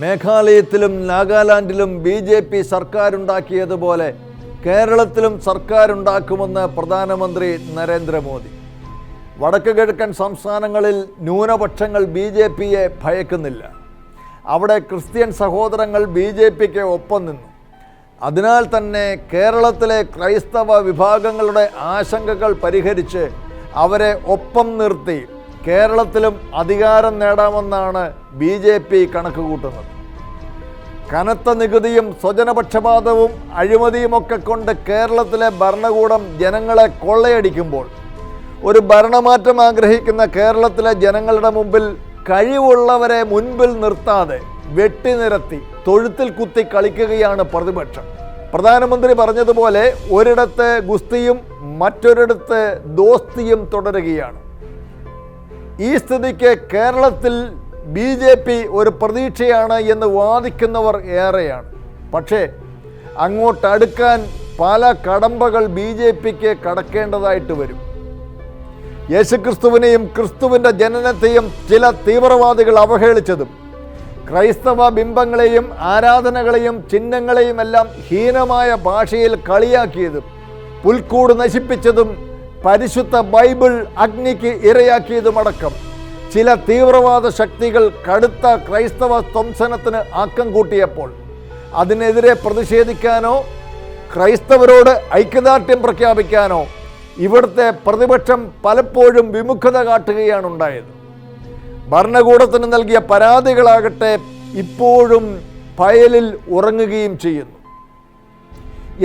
മേഘാലയത്തിലും നാഗാലാൻഡിലും B J P സർക്കാരുണ്ടാക്കിയതുപോലെ കേരളത്തിലും സർക്കാരുണ്ടാക്കുമെന്ന് പ്രധാനമന്ത്രി നരേന്ദ്രമോദി. വടക്ക് കിഴക്കൻ സംസ്ഥാനങ്ങളിൽ ന്യൂനപക്ഷങ്ങൾ ബി ജെ പിയെ ഭയക്കുന്നില്ല. അവിടെ ക്രിസ്ത്യൻ സഹോദരങ്ങൾ ബി ജെ പിക്ക് ഒപ്പം നിന്നു. അതിനാൽ തന്നെ കേരളത്തിലെ ക്രൈസ്തവ വിഭാഗങ്ങളുടെ ആശങ്കകൾ പരിഹരിച്ച് അവരെ ഒപ്പം നിർത്തി കേരളത്തിലും അധികാരം നേടാമെന്നാണ് ബി ജെ പി കണക്ക് കൂട്ടുന്നത്. കനത്ത നികുതിയും സ്വജനപക്ഷപാതവും അഴിമതിയുമൊക്കെ കൊണ്ട് കേരളത്തിലെ ഭരണകൂടം ജനങ്ങളെ കൊള്ളയടിക്കുമ്പോൾ ഒരു ഭരണമാറ്റം ആഗ്രഹിക്കുന്ന കേരളത്തിലെ ജനങ്ങളുടെ മുമ്പിൽ കഴിവുള്ളവരെ മുൻപിൽ നിർത്താതെ വെട്ടിനിരത്തി തൊഴുത്തിൽ കുത്തി കളിക്കുകയാണ് പ്രതിപക്ഷം. പ്രധാനമന്ത്രി പറഞ്ഞതുപോലെ ഒരിടത്ത് ഗുസ്തിയും മറ്റൊരിടത്ത് ദോസ്തിയും തുടരുകയാണ്. ഈ സ്ഥിതിക്ക് കേരളത്തിൽ ബി ജെ പി ഒരു പ്രതീക്ഷയാണ് എന്ന് വാദിക്കുന്നവർ ഏറെയാണ്. പക്ഷേ അങ്ങോട്ടടുക്കാൻ പല കടമ്പകൾ ബി ജെ പിക്ക് കടക്കേണ്ടതായിട്ട് വരും. യേശുക്രിസ്തുവിനെയും ക്രിസ്തുവിന്റെ ജനനത്തെയും ചില തീവ്രവാദികൾ അവഹേളിച്ചതും ക്രൈസ്തവ ബിംബങ്ങളെയും ആരാധനകളെയും ചിഹ്നങ്ങളെയും എല്ലാം ഹീനമായ ഭാഷയിൽ കളിയാക്കിയതും പുൽക്കൂട് നശിപ്പിച്ചതും പരിശുദ്ധ ബൈബിൾ അഗ്നിക്ക് ഇരയാക്കിയതുമടക്കം ചില തീവ്രവാദ ശക്തികൾ കടുത്ത ക്രൈസ്തവ ധ്വംസനത്തിന് ആക്കം കൂട്ടിയപ്പോൾ അതിനെതിരെ പ്രതിഷേധിക്കാനോ ക്രൈസ്തവരോട് ഐക്യദാർഢ്യം പ്രഖ്യാപിക്കാനോ ഇവിടുത്തെ പ്രതിപക്ഷം പലപ്പോഴും വിമുഖത കാട്ടുകയാണ് ഉണ്ടായത് ഭരണകൂടത്തിന് നൽകിയ പരാതികളാകട്ടെ ഇപ്പോഴും ഫയലിൽ ഉറങ്ങുകയും ചെയ്യുന്നു.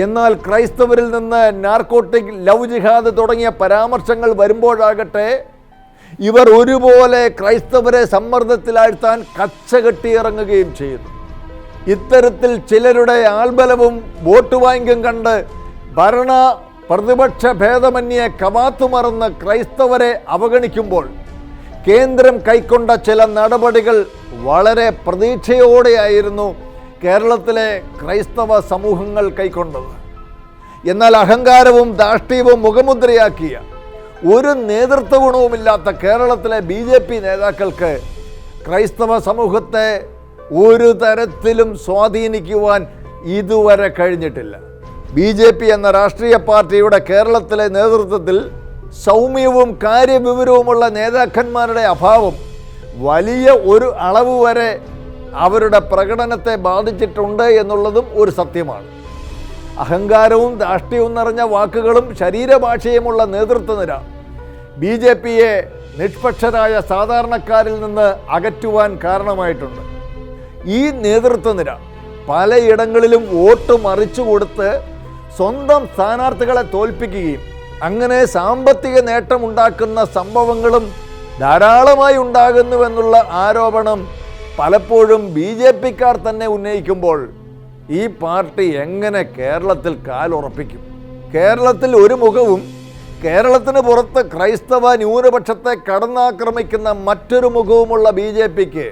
എന്നാൽ ക്രൈസ്തവരിൽ നിന്ന് നാർക്കോട്ടിക് ലവ് ജിഹാദ് തുടങ്ങിയ പരാമർശങ്ങൾ വരുമ്പോഴാകട്ടെ ഇവർ ഒരുപോലെ ക്രൈസ്തവരെ സമ്മർദ്ദത്തിലാഴ്ത്താൻ കച്ച കെട്ടിയിറങ്ങുകയും ചെയ്യുന്നു. ഇത്തരത്തിൽ ചിലരുടെ ആൾബലവും വോട്ട് ബാങ്കും കണ്ട് ഭരണ പ്രതിപക്ഷ ഭേദമന്യേ കവാത്തുമറന്ന് ക്രൈസ്തവരെ അവഗണിക്കുമ്പോൾ കേന്ദ്രം കൈക്കൊണ്ട ചില നടപടികൾ വളരെ പ്രതീക്ഷയോടെയായിരുന്നു കേരളത്തിലെ ക്രൈസ്തവ സമൂഹങ്ങൾ കൈക്കൊണ്ടത്. എന്നാൽ അഹങ്കാരവും ദാഷ്ട്യവും മുഖമുദ്രയാക്കിയ ഒരു നേതൃത്വ ഗുണവുമില്ലാത്ത കേരളത്തിലെ ബി ജെ പി നേതാക്കൾക്ക് ക്രൈസ്തവ സമൂഹത്തെ ഒരു തരത്തിലും സ്വാധീനിക്കുവാൻ ഇതുവരെ കഴിഞ്ഞിട്ടില്ല. ബി ജെ പി എന്ന രാഷ്ട്രീയ പാർട്ടിയുടെ കേരളത്തിലെ നേതൃത്വത്തിൽ സൗമ്യവും കാര്യവിവരവുമുള്ള നേതാക്കന്മാരുടെ അഭാവം വലിയ ഒരു അളവ് വരെ അവരുടെ പ്രകടനത്തെ ബാധിച്ചിട്ടുണ്ട് എന്നുള്ളതും ഒരു സത്യമാണ്. അഹങ്കാരവും ധാഷ്ട്യവും നിറഞ്ഞ വാക്കുകളും ശരീരഭാഷയുമുള്ള നേതൃത്വനിര ബി ജെ പിയെ നിഷ്പക്ഷരായ സാധാരണക്കാരിൽ നിന്ന് അകറ്റുവാൻ കാരണമായിട്ടുണ്ട്. ഈ നേതൃത്വനിര പലയിടങ്ങളിലും വോട്ട് മറിച്ചു കൊടുത്ത് സ്വന്തം സ്ഥാനാർത്ഥികളെ തോൽപ്പിക്കുകയും അങ്ങനെ സാമ്പത്തിക നേട്ടമുണ്ടാക്കുന്ന സംഭവങ്ങളും ധാരാളമായി ഉണ്ടാകുന്നുവെന്നുള്ള ആരോപണം പലപ്പോഴും ബി ജെ പിക്കാർ തന്നെ ഉന്നയിക്കുമ്പോൾ ഈ പാർട്ടി എങ്ങനെ കേരളത്തിൽ കാലുറപ്പിക്കും? കേരളത്തിൽ ഒരു മുഖവും കേരളത്തിന് പുറത്ത് ക്രൈസ്തവ ന്യൂനപക്ഷത്തെ കടന്നാക്രമിക്കുന്ന മറ്റൊരു മുഖവുമുള്ള ബി ജെ പിക്ക്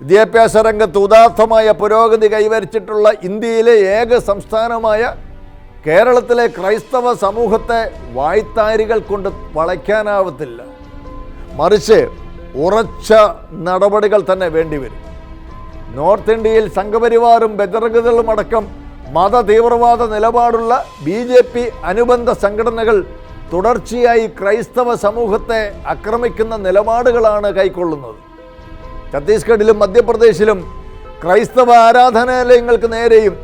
വിദ്യാഭ്യാസ രംഗത്ത് ഉദാത്തമായ പുരോഗതി കൈവരിച്ചിട്ടുള്ള ഇന്ത്യയിലെ ഏക സംസ്ഥാനമായ കേരളത്തിലെ ക്രൈസ്തവ സമൂഹത്തെ വായ്ത്താരികൾ കൊണ്ട് വളയ്ക്കാനാവത്തില്ല. മറിച്ച് ഉറച്ച നടപടികൾ തന്നെ വേണ്ടിവരും നോർത്ത് ഇന്ത്യയിൽ സംഘപരിവാറും ബദർഗതകളും അടക്കം മത തീവ്രവാദ നിലപാടുള്ള ബി ജെ പി അനുബന്ധ സംഘടനകൾ തുടർച്ചയായി ക്രൈസ്തവ സമൂഹത്തെ ആക്രമിക്കുന്ന നിലപാടുകളാണ് കൈക്കൊള്ളുന്നത്. ഛത്തീസ്ഗഡിലും മധ്യപ്രദേശിലും ക്രൈസ്തവ ആരാധനാലയങ്ങൾക്ക് നേരെയും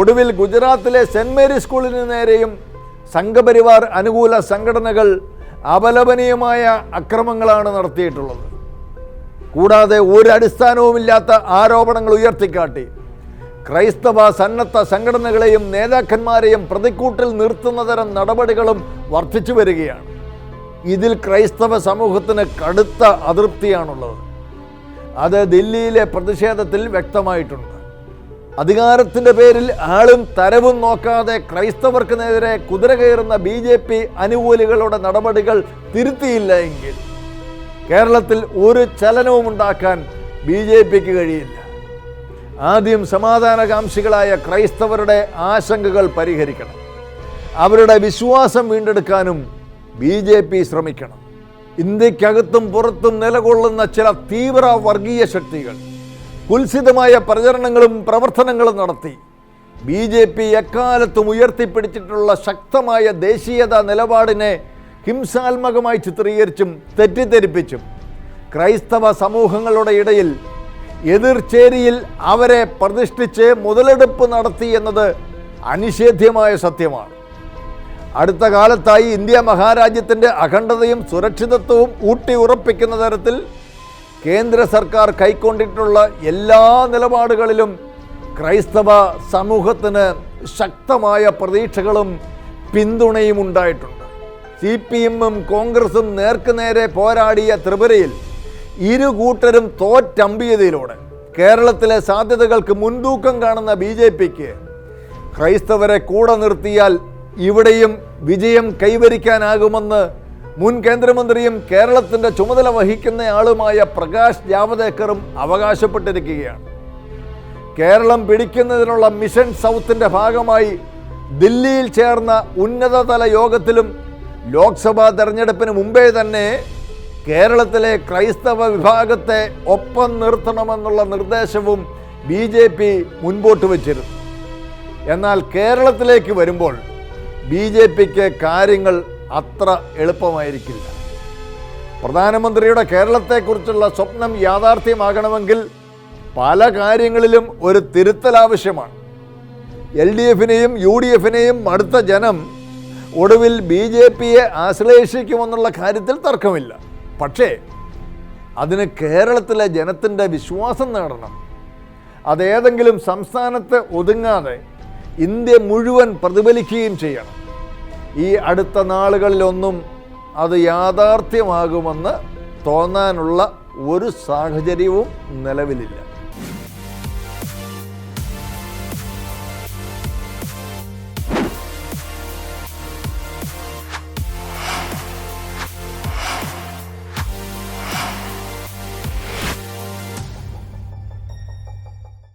ഒടുവിൽ ഗുജറാത്തിലെ സെന്റ് മേരി സ്കൂളിന് നേരെയും സംഘപരിവാർ അനുകൂല സംഘടനകൾ അപലപനീയമായ അക്രമങ്ങളാണ് നടത്തിയിട്ടുള്ളത്. കൂടാതെ ഒരു അടിസ്ഥാനവുമില്ലാത്ത ആരോപണങ്ങൾ ഉയർത്തിക്കാട്ടി ക്രൈസ്തവ സന്നദ്ധ സംഘടനകളെയും നേതാക്കന്മാരെയും പ്രതിക്കൂട്ടിൽ നിർത്തുന്ന തരം നടപടികളും വർദ്ധിച്ചു വരികയാണ്. ഇതിൽ ക്രൈസ്തവ സമൂഹത്തിന് കടുത്ത അതൃപ്തിയാണുള്ളത്. അത് ദില്ലിയിലെ പ്രതിഷേധത്തിൽ വ്യക്തമായിട്ടുണ്ട്. അധികാരത്തിന്റെ പേരിൽ ആളും തരവും നോക്കാതെ ക്രൈസ്തവർക്ക് നേരെ കുതിര കയറുന്ന ബി ജെ പി അനുകൂലികളുടെ നടപടികൾ തിരുത്തിയില്ല എങ്കിൽ കേരളത്തിൽ ഒരു ചലനവും ഉണ്ടാക്കാൻ ബി ജെ പിക്ക് കഴിയില്ല. ആദ്യം സമാധാനകാംക്ഷികളായ ക്രൈസ്തവരുടെ ആശങ്കകൾ പരിഹരിക്കണം. അവരുടെ വിശ്വാസം വീണ്ടെടുക്കാനും ബി ജെ പി ശ്രമിക്കണം. ഇന്ത്യക്കകത്തും പുറത്തും നിലകൊള്ളുന്ന ചില തീവ്ര വർഗീയ ശക്തികൾ കുൽസിതമായ പ്രചരണങ്ങളും പ്രവർത്തനങ്ങളും നടത്തി. ബി ജെ പി എക്കാലത്തും ഉയർത്തിപ്പിടിച്ചിട്ടുള്ള ശക്തമായ ദേശീയത നിലപാടിനെ ഹിംസാത്മകമായി ചിത്രീകരിച്ചും തെറ്റിദ്ധരിപ്പിച്ചും ക്രൈസ്തവ സമൂഹങ്ങളുടെ ഇടയിൽ എതിർചേരിയിൽ അവരെ പ്രതിഷ്ഠിച്ച് മുതലെടുപ്പ് നടത്തി എന്നത് അനിഷേധ്യമായ സത്യമാണ്. അടുത്ത കാലത്തായി ഇന്ത്യ മഹാരാജ്യത്തിന്റെ അഖണ്ഡതയും സുരക്ഷിതത്വവും ഊട്ടി ഉറപ്പിക്കുന്ന തരത്തിൽ കേന്ദ്ര സർക്കാർ കൈക്കൊണ്ടിട്ടുള്ള എല്ലാ നിലപാടുകളിലും ക്രൈസ്തവ സമൂഹത്തിന് ശക്തമായ പ്രതീക്ഷകളും പിന്തുണയും ഉണ്ടായിട്ടുണ്ട്. സി പി എമ്മും കോൺഗ്രസും നേർക്കുനേരെ പോരാടിയ ത്രിപുരയിൽ ഇരു കൂട്ടരും തോറ്റമ്പിയതിലൂടെ കേരളത്തിലെ സാധ്യതകൾക്ക് മുൻതൂക്കം കാണുന്ന ബി ജെ പിക്ക് ക്രൈസ്തവരെ കൂടെ നിർത്തിയാൽ ഇവിടെയും വിജയം കൈവരിക്കാനാകുമെന്ന് മുൻ കേന്ദ്രമന്ത്രിയും കേരളത്തിന്റെ ചുമതല വഹിക്കുന്നയാളുമായ പ്രകാശ് ജാവദേക്കറും അവകാശപ്പെട്ടിരിക്കുകയാണ്. കേരളം പിടിക്കുന്നതിനുള്ള മിഷൻ സൗത്തിന്റെ ഭാഗമായി ദില്ലിയിൽ ചേർന്ന ഉന്നതതല യോഗത്തിലും ലോക്സഭാ തെരഞ്ഞെടുപ്പിന് മുമ്പേ തന്നെ കേരളത്തിലെ ക്രൈസ്തവ വിഭാഗത്തെ ഒപ്പം നിർത്തണമെന്നുള്ള നിർദ്ദേശവും ബി ജെ പി മുൻപോട്ട് വച്ചിരുന്നു. എന്നാൽ കേരളത്തിലേക്ക് വരുമ്പോൾ ബി ജെ പിക്ക് കാര്യങ്ങൾ അത്ര എളുപ്പമായിരിക്കില്ല. പ്രധാനമന്ത്രിയുടെ കേരളത്തെക്കുറിച്ചുള്ള സ്വപ്നം യാഥാർത്ഥ്യമാകണമെങ്കിൽ പല കാര്യങ്ങളിലും ഒരു തിരുത്തൽ ആവശ്യമാണ് എൽ ഡി എഫിനെയും യു ഡി എഫിനെയും അടുത്ത ജനം ഒടുവിൽ ബി ജെ പിയെ ആശ്ലേഷിക്കുമെന്നുള്ള കാര്യത്തിൽ തർക്കമില്ല. പക്ഷേ അതിന് കേരളത്തിലെ ജനത്തിന്റെ വിശ്വാസം നേടണം. അതേതെങ്കിലും സംസ്ഥാനത്ത് ഒതുങ്ങാതെ ഇന്ത്യ മുഴുവൻ പ്രതിഫലിക്കുകയും ചെയ്യണം. ഈ അടുത്ത നാളുകളിലൊന്നും അത് യാഥാർത്ഥ്യമാകുമെന്ന് തോന്നാനുള്ള ഒരു സാഹചര്യവും നിലവിലില്ല.